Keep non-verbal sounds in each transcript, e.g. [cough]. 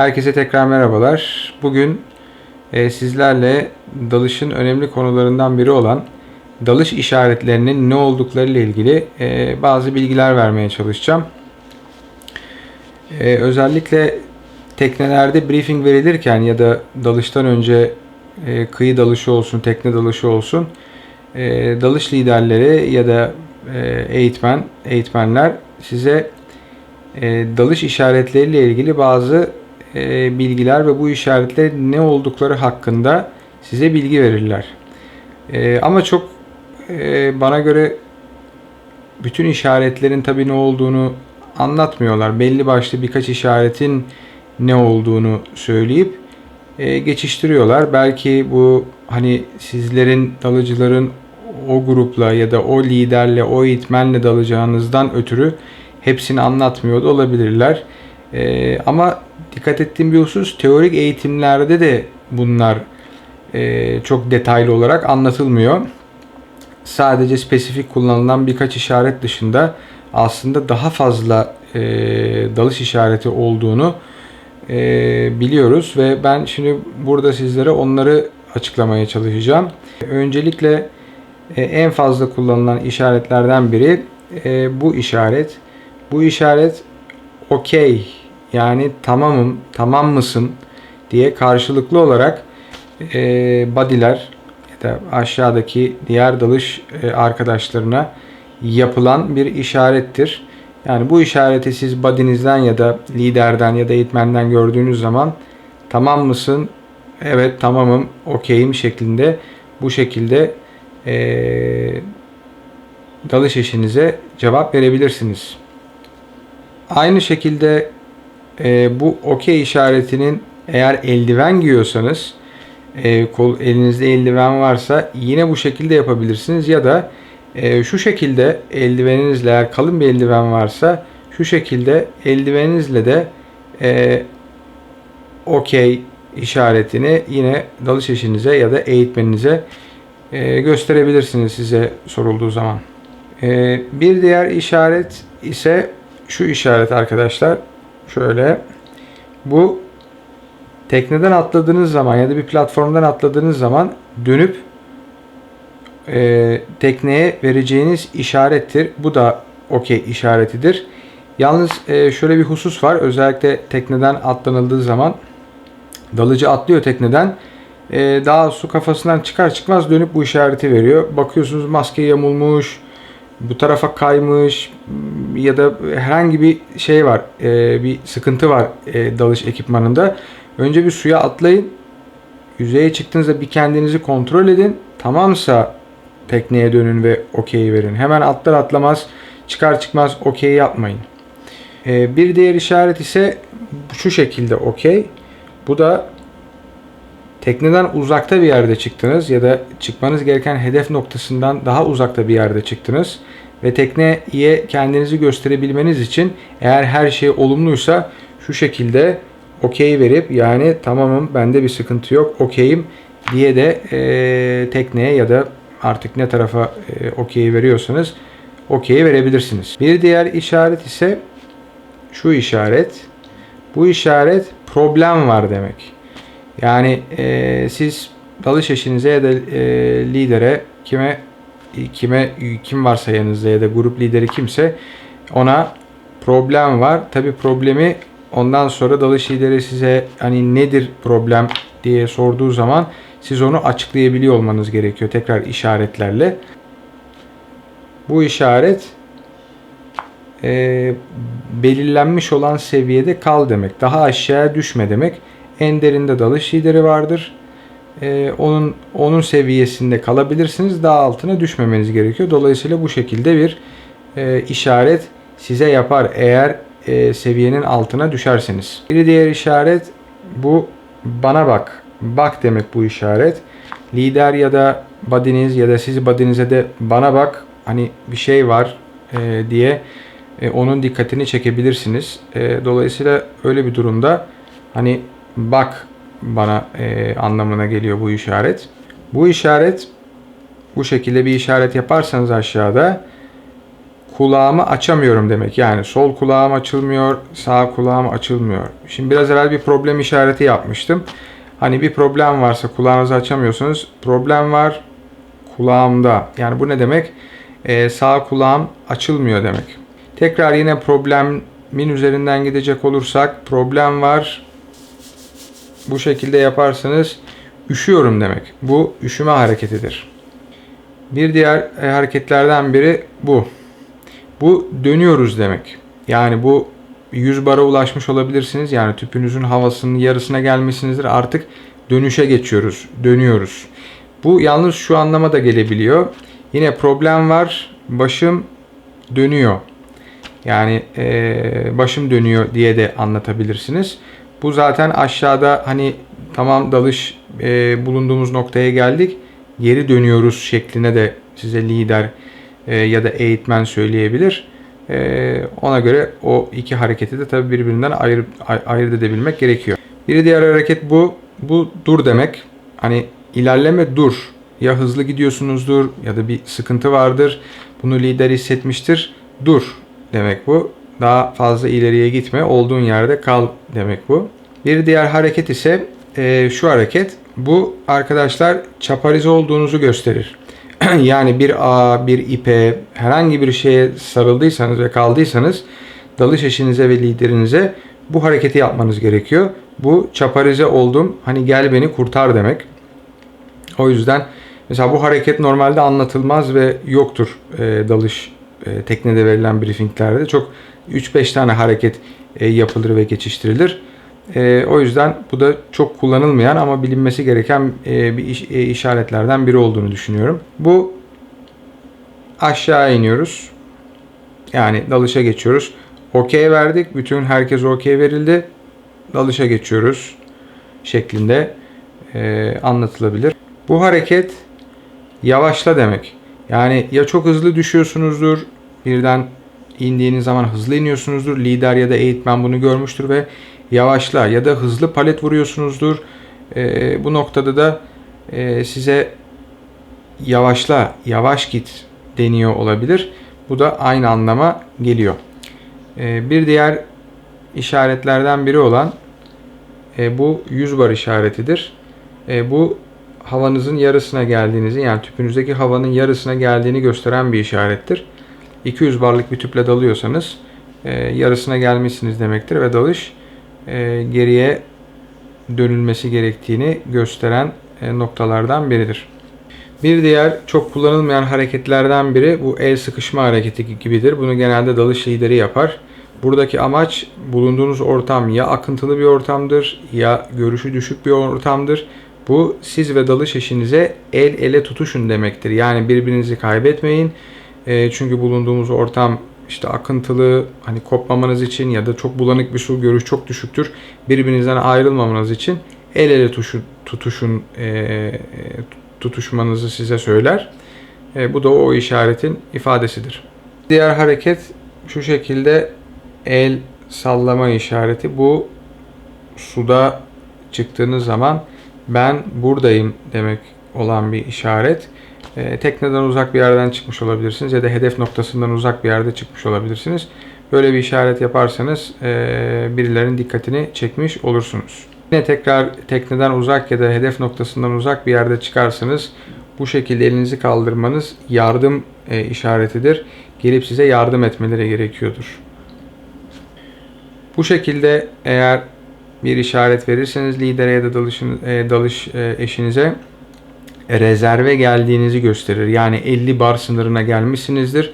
Herkese tekrar merhabalar. Bugün e, sizlerle dalışın önemli konularından biri olan dalış işaretlerinin ne oldukları ile ilgili e, bazı bilgiler vermeye çalışacağım. E, özellikle teknelerde briefing verilirken ya da dalıştan önce e, kıyı dalışı olsun, tekne dalışı olsun e, dalış liderleri ya da e, eğitmen, eğitmenler size e, dalış işaretleriyle ilgili bazı e, bilgiler ve bu işaretlerin ne oldukları hakkında size bilgi verirler. E, ama çok e, bana göre bütün işaretlerin tabii ne olduğunu anlatmıyorlar. Belli başlı birkaç işaretin ne olduğunu söyleyip geçiştiriyorlar. Belki bu hani sizlerin dalıcıların o grupla ya da o liderle, o eğitmenle dalacağınızdan ötürü hepsini anlatmıyor da olabilirler. E, ama dikkat ettiğim bir husus teorik eğitimlerde de bunlar e, çok detaylı olarak anlatılmıyor. Sadece spesifik kullanılan birkaç işaret dışında aslında daha fazla e, dalış işareti olduğunu e, biliyoruz ve ben şimdi burada sizlere onları açıklamaya çalışacağım. Öncelikle e, en fazla kullanılan işaretlerden biri e, bu işaret. Bu işaret okey yani tamamım, tamam mısın diye karşılıklı olarak e, body'ler ya da aşağıdaki diğer dalış e, arkadaşlarına yapılan bir işarettir. Yani bu işareti siz body'nizden ya da liderden ya da eğitmenden gördüğünüz zaman tamam mısın? Evet tamamım, okeyim şeklinde bu şekilde e, dalış işinize cevap verebilirsiniz. Aynı şekilde e, bu okey işaretinin eğer eldiven giyiyorsanız e, kol elinizde eldiven varsa yine bu şekilde yapabilirsiniz ya da e, şu şekilde eldiveninizle eğer kalın bir eldiven varsa şu şekilde eldiveninizle de e, okey işaretini yine dalış işinize ya da eğitmeninize e, gösterebilirsiniz size sorulduğu zaman. E, bir diğer işaret ise şu işaret arkadaşlar. Şöyle bu tekneden atladığınız zaman ya da bir platformdan atladığınız zaman dönüp e, tekneye vereceğiniz işarettir. Bu da okey işaretidir. Yalnız e, şöyle bir husus var. Özellikle tekneden atlanıldığı zaman dalıcı atlıyor tekneden. E, daha su kafasından çıkar çıkmaz dönüp bu işareti veriyor. Bakıyorsunuz maske yamulmuş, bu tarafa kaymış ya da herhangi bir şey var, e, bir sıkıntı var e, dalış ekipmanında. Önce bir suya atlayın. Yüzeye çıktığınızda bir kendinizi kontrol edin. Tamamsa tekneye dönün ve okey verin. Hemen atlar atlamaz çıkar çıkmaz okey yapmayın. E, bir diğer işaret ise şu şekilde okey. Bu da tekneden uzakta bir yerde çıktınız ya da çıkmanız gereken hedef noktasından daha uzakta bir yerde çıktınız ve tekneye kendinizi gösterebilmeniz için eğer her şey olumluysa şu şekilde okey verip yani tamamım bende bir sıkıntı yok okeyim diye de e, tekneye ya da artık ne tarafa e, okey veriyorsanız okey verebilirsiniz. Bir diğer işaret ise şu işaret. Bu işaret problem var demek. Yani e, siz dalış eşinize ya da e, lidere kime kime kim varsa yanınızda ya da grup lideri kimse ona problem var. Tabi problemi ondan sonra dalış lideri size hani nedir problem diye sorduğu zaman siz onu açıklayabiliyor olmanız gerekiyor tekrar işaretlerle. Bu işaret e, belirlenmiş olan seviyede kal demek. Daha aşağıya düşme demek. En derinde dalış lideri vardır. Ee, onun onun seviyesinde kalabilirsiniz. Daha altına düşmemeniz gerekiyor. Dolayısıyla bu şekilde bir e, işaret size yapar eğer e, seviyenin altına düşerseniz. Bir diğer işaret bu bana bak. Bak demek bu işaret. Lider ya da badiniz ya da siz badinize de bana bak hani bir şey var e, diye e, onun dikkatini çekebilirsiniz. E, dolayısıyla öyle bir durumda hani bak bana e, anlamına geliyor bu işaret. Bu işaret bu şekilde bir işaret yaparsanız aşağıda kulağımı açamıyorum demek. Yani sol kulağım açılmıyor, sağ kulağım açılmıyor. Şimdi biraz evvel bir problem işareti yapmıştım. Hani bir problem varsa kulağınızı açamıyorsunuz. Problem var kulağımda. Yani bu ne demek? Ee, sağ kulağım açılmıyor demek. Tekrar yine problemin üzerinden gidecek olursak problem var. Bu şekilde yaparsanız üşüyorum demek. Bu üşüme hareketidir. Bir diğer e, hareketlerden biri bu. Bu dönüyoruz demek. Yani bu 100 bara ulaşmış olabilirsiniz. Yani tüpünüzün havasının yarısına gelmişsinizdir. Artık dönüşe geçiyoruz. Dönüyoruz. Bu yalnız şu anlama da gelebiliyor. Yine problem var. Başım dönüyor. Yani e, başım dönüyor diye de anlatabilirsiniz. Bu zaten aşağıda hani tamam dalış e, bulunduğumuz noktaya geldik. Geri dönüyoruz şekline de size lider e, ya da eğitmen söyleyebilir. E, ona göre o iki hareketi de tabii birbirinden ayır, ay- ayırt edebilmek gerekiyor. Bir diğer hareket bu. Bu dur demek. Hani ilerleme dur. Ya hızlı gidiyorsunuzdur ya da bir sıkıntı vardır. Bunu lider hissetmiştir. Dur demek bu. Daha fazla ileriye gitme. Olduğun yerde kal demek bu. Bir diğer hareket ise e, şu hareket. Bu arkadaşlar çaparize olduğunuzu gösterir. [clears throat] yani bir ağ, bir ipe, herhangi bir şeye sarıldıysanız ve kaldıysanız dalış eşinize ve liderinize bu hareketi yapmanız gerekiyor. Bu çaparize oldum, hani gel beni kurtar demek. O yüzden mesela bu hareket normalde anlatılmaz ve yoktur e, dalış e, teknede verilen briefinglerde. Çok 3-5 tane hareket e, yapılır ve geçiştirilir. E, o yüzden bu da çok kullanılmayan ama bilinmesi gereken e, bir iş, e, işaretlerden biri olduğunu düşünüyorum. Bu aşağı iniyoruz. Yani dalışa geçiyoruz. Okey verdik. Bütün herkes okey verildi. Dalışa geçiyoruz şeklinde e, anlatılabilir. Bu hareket yavaşla demek. Yani ya çok hızlı düşüyorsunuzdur, birden indiğiniz zaman hızlı iniyorsunuzdur. Lider ya da eğitmen bunu görmüştür ve yavaşla ya da hızlı palet vuruyorsunuzdur. E, bu noktada da e, size yavaşla, yavaş git deniyor olabilir. Bu da aynı anlama geliyor. E, bir diğer işaretlerden biri olan e, bu 100 bar işaretidir. E, bu havanızın yarısına geldiğinizi yani tüpünüzdeki havanın yarısına geldiğini gösteren bir işarettir. 200 barlık bir tüple dalıyorsanız e, yarısına gelmişsiniz demektir ve dalış e, geriye dönülmesi gerektiğini gösteren e, noktalardan biridir. Bir diğer çok kullanılmayan hareketlerden biri bu el sıkışma hareketi gibidir. Bunu genelde dalış lideri yapar. Buradaki amaç bulunduğunuz ortam ya akıntılı bir ortamdır ya görüşü düşük bir ortamdır. Bu siz ve dalış eşinize el ele tutuşun demektir. Yani birbirinizi kaybetmeyin. E, çünkü bulunduğumuz ortam işte akıntılı hani kopmamanız için ya da çok bulanık bir su görüş çok düşüktür. Birbirinizden ayrılmamanız için el ele tutuşun, tutuşun e, tutuşmanızı size söyler. E, bu da o işaretin ifadesidir. Diğer hareket şu şekilde el sallama işareti. Bu suda çıktığınız zaman ben buradayım demek olan bir işaret. E, tekneden uzak bir yerden çıkmış olabilirsiniz ya da hedef noktasından uzak bir yerde çıkmış olabilirsiniz. Böyle bir işaret yaparsanız e, birilerinin dikkatini çekmiş olursunuz. Yine tekrar tekneden uzak ya da hedef noktasından uzak bir yerde çıkarsanız bu şekilde elinizi kaldırmanız yardım e, işaretidir. Gelip size yardım etmeleri gerekiyordur. Bu şekilde eğer bir işaret verirseniz lidere ya da dalışın, e, dalış e, eşinize rezerve geldiğinizi gösterir. Yani 50 bar sınırına gelmişsinizdir.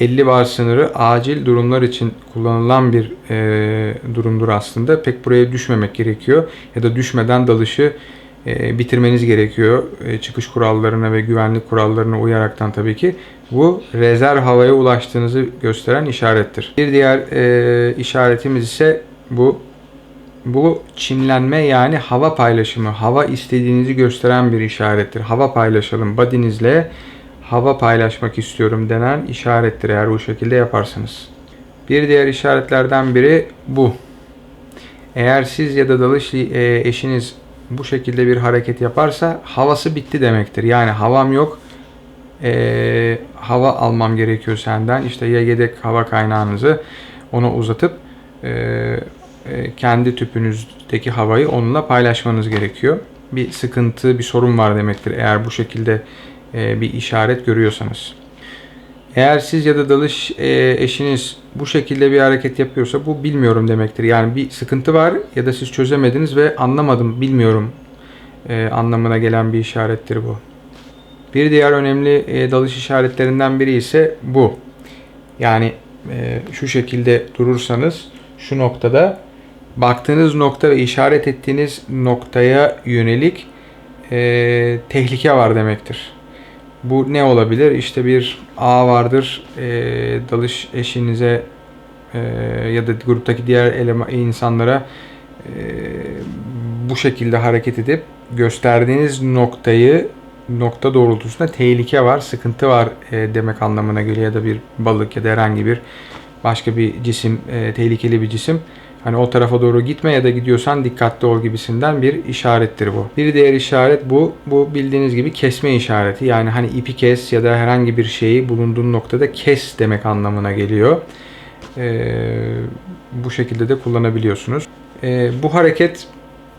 50 bar sınırı acil durumlar için kullanılan bir e, durumdur aslında. Pek buraya düşmemek gerekiyor. Ya da düşmeden dalışı e, bitirmeniz gerekiyor. E, çıkış kurallarına ve güvenlik kurallarına uyaraktan tabii ki. Bu rezerv havaya ulaştığınızı gösteren işarettir. Bir diğer e, işaretimiz ise bu bu çimlenme yani hava paylaşımı, hava istediğinizi gösteren bir işarettir. Hava paylaşalım badinizle hava paylaşmak istiyorum denen işarettir eğer bu şekilde yaparsınız. Bir diğer işaretlerden biri bu. Eğer siz ya da dalış e, eşiniz bu şekilde bir hareket yaparsa havası bitti demektir. Yani havam yok e, hava almam gerekiyor senden. İşte ya yedek hava kaynağınızı ona uzatıp e, kendi tüpünüzdeki havayı onunla paylaşmanız gerekiyor. Bir sıkıntı, bir sorun var demektir eğer bu şekilde e, bir işaret görüyorsanız. Eğer siz ya da dalış e, eşiniz bu şekilde bir hareket yapıyorsa bu bilmiyorum demektir. Yani bir sıkıntı var ya da siz çözemediniz ve anlamadım, bilmiyorum e, anlamına gelen bir işarettir bu. Bir diğer önemli e, dalış işaretlerinden biri ise bu. Yani e, şu şekilde durursanız şu noktada baktığınız nokta ve işaret ettiğiniz noktaya yönelik e, tehlike var demektir. Bu ne olabilir? İşte bir ağ vardır. E, dalış eşinize e, ya da gruptaki diğer elema, insanlara e, bu şekilde hareket edip gösterdiğiniz noktayı nokta doğrultusunda tehlike var, sıkıntı var e, demek anlamına geliyor ya da bir balık ya da herhangi bir başka bir cisim, e, tehlikeli bir cisim. Hani o tarafa doğru gitme ya da gidiyorsan dikkatli ol gibisinden bir işarettir bu. Bir diğer işaret bu. Bu bildiğiniz gibi kesme işareti. Yani hani ipi kes ya da herhangi bir şeyi bulunduğun noktada kes demek anlamına geliyor. Ee, bu şekilde de kullanabiliyorsunuz. Ee, bu hareket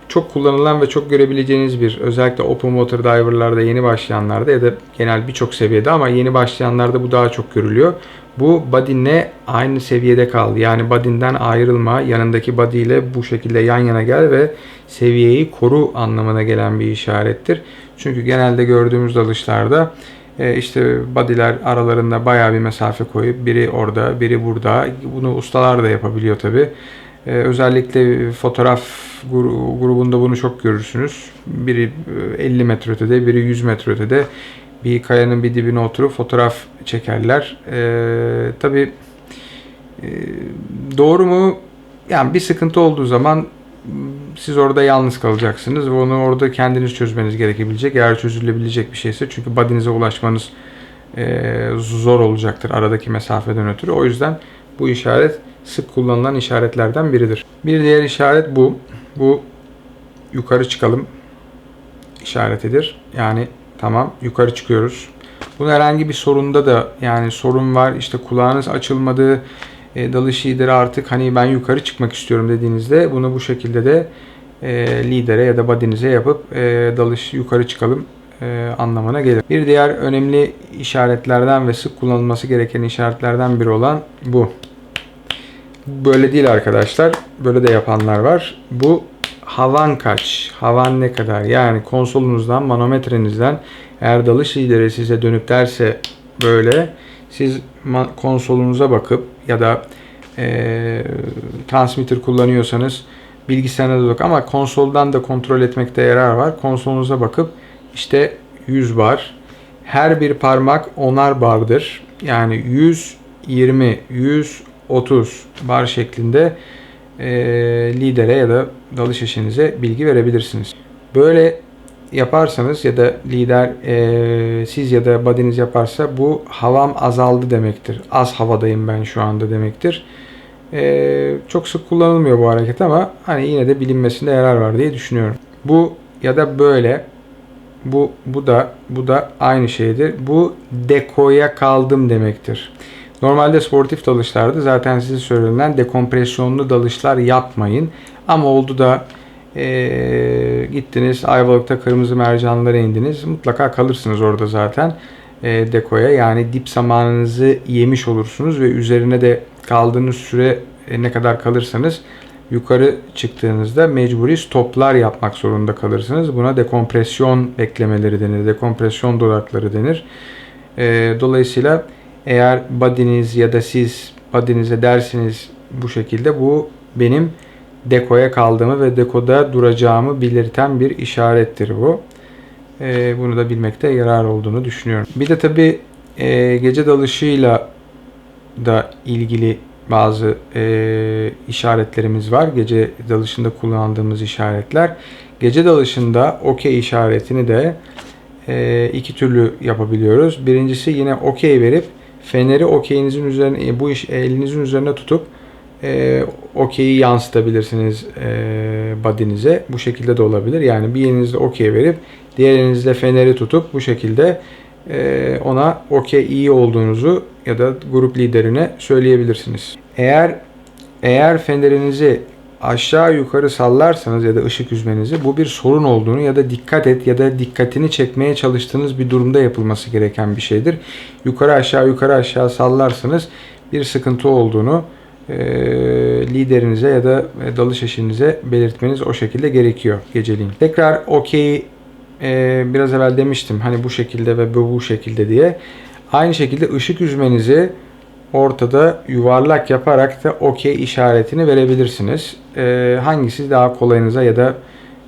çok kullanılan ve çok görebileceğiniz bir özellikle open water diver'larda yeni başlayanlarda ya da genel birçok seviyede ama yeni başlayanlarda bu daha çok görülüyor. Bu body'nle aynı seviyede kal. Yani body'nden ayrılma. Yanındaki body ile bu şekilde yan yana gel ve seviyeyi koru anlamına gelen bir işarettir. Çünkü genelde gördüğümüz dalışlarda e, işte body'ler aralarında bayağı bir mesafe koyup biri orada, biri burada. Bunu ustalar da yapabiliyor tabi. E, özellikle fotoğraf grubunda bunu çok görürsünüz. Biri 50 metre ötede, biri 100 metre ötede bir kayanın bir dibine oturup fotoğraf çekerler. Ee, Tabi e, doğru mu? Yani bir sıkıntı olduğu zaman siz orada yalnız kalacaksınız ve onu orada kendiniz çözmeniz gerekebilecek. Eğer çözülebilecek bir şeyse çünkü badinize ulaşmanız e, zor olacaktır aradaki mesafeden ötürü. O yüzden bu işaret sık kullanılan işaretlerden biridir. Bir diğer işaret bu. Bu yukarı çıkalım işaretidir. Yani Tamam yukarı çıkıyoruz. Bunun herhangi bir sorunda da yani sorun var işte kulağınız açılmadı e, dalış lideri artık hani ben yukarı çıkmak istiyorum dediğinizde bunu bu şekilde de e, lidere ya da badinize yapıp e, dalış yukarı çıkalım e, anlamına gelir. Bir diğer önemli işaretlerden ve sık kullanılması gereken işaretlerden biri olan bu. Böyle değil arkadaşlar. Böyle de yapanlar var. Bu havan kaç, havan ne kadar yani konsolunuzdan, manometrenizden eğer dalış lideri size dönüp derse böyle siz konsolunuza bakıp ya da e, transmitter kullanıyorsanız bilgisayarına da bak ama konsoldan da kontrol etmekte yarar var. Konsolunuza bakıp işte 100 bar. Her bir parmak onar bardır. Yani 100, 20, 100, 30 bar şeklinde e, lidere ya da dalış eşinize bilgi verebilirsiniz. Böyle yaparsanız ya da lider e, siz ya da badiniz yaparsa bu havam azaldı demektir. Az havadayım ben şu anda demektir. E, çok sık kullanılmıyor bu hareket ama hani yine de bilinmesinde yarar var diye düşünüyorum. Bu ya da böyle bu bu da bu da aynı şeydir. Bu dekoya kaldım demektir. Normalde sportif dalışlarda zaten size söylenen dekompresyonlu dalışlar yapmayın. Ama oldu da e, gittiniz Ayvalık'ta kırmızı mercanlara indiniz. Mutlaka kalırsınız orada zaten e, dekoya. Yani dip zamanınızı yemiş olursunuz ve üzerine de kaldığınız süre e, ne kadar kalırsanız yukarı çıktığınızda mecburi stoplar yapmak zorunda kalırsınız. Buna dekompresyon beklemeleri denir. Dekompresyon dodakları denir. E, dolayısıyla eğer body'niz ya da siz body'nize dersiniz bu şekilde bu benim dekoya kaldığımı ve dekoda duracağımı belirten bir işarettir bu. E, bunu da bilmekte yarar olduğunu düşünüyorum. Bir de tabi e, gece dalışıyla da ilgili bazı e, işaretlerimiz var. Gece dalışında kullandığımız işaretler. Gece dalışında okey işaretini de e, iki türlü yapabiliyoruz. Birincisi yine okey verip feneri okeyinizin üzerine bu iş elinizin üzerine tutup e, okeyi yansıtabilirsiniz e, body'nize. Bu şekilde de olabilir. Yani bir elinizde okey verip diğer elinizde feneri tutup bu şekilde e, ona okey iyi olduğunuzu ya da grup liderine söyleyebilirsiniz. Eğer eğer fenerinizi aşağı yukarı sallarsanız ya da ışık üzmenizi bu bir sorun olduğunu ya da dikkat et ya da dikkatini çekmeye çalıştığınız bir durumda yapılması gereken bir şeydir. Yukarı aşağı yukarı aşağı sallarsanız bir sıkıntı olduğunu e, liderinize ya da e, dalış eşinize belirtmeniz o şekilde gerekiyor geceliğin. Tekrar okey e, biraz evvel demiştim hani bu şekilde ve bu, bu şekilde diye. Aynı şekilde ışık üzmenizi ortada yuvarlak yaparak da okey işaretini verebilirsiniz. E, hangisi daha kolayınıza ya da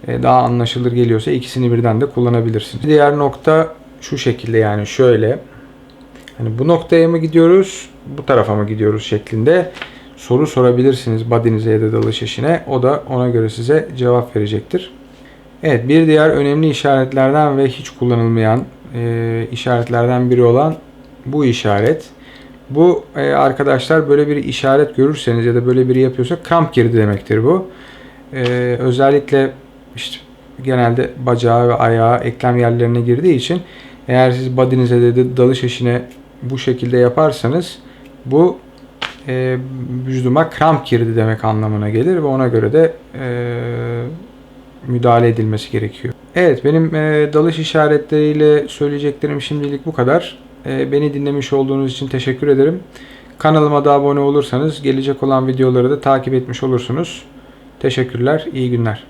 e, daha anlaşılır geliyorsa ikisini birden de kullanabilirsiniz. Diğer nokta şu şekilde yani şöyle. Hani bu noktaya mı gidiyoruz, bu tarafa mı gidiyoruz şeklinde soru sorabilirsiniz body'nize ya da dalış eşine. O da ona göre size cevap verecektir. Evet bir diğer önemli işaretlerden ve hiç kullanılmayan e, işaretlerden biri olan bu işaret. Bu e, arkadaşlar böyle bir işaret görürseniz ya da böyle biri yapıyorsa kramp girdi demektir bu. E, özellikle işte genelde bacağı ve ayağı eklem yerlerine girdiği için eğer siz body'nize de dalış eşine bu şekilde yaparsanız bu e, vücuduma kramp girdi demek anlamına gelir ve ona göre de e, müdahale edilmesi gerekiyor. Evet benim e, dalış işaretleriyle söyleyeceklerim şimdilik bu kadar. E, beni dinlemiş olduğunuz için teşekkür ederim. Kanalıma da abone olursanız gelecek olan videoları da takip etmiş olursunuz. Teşekkürler, iyi günler.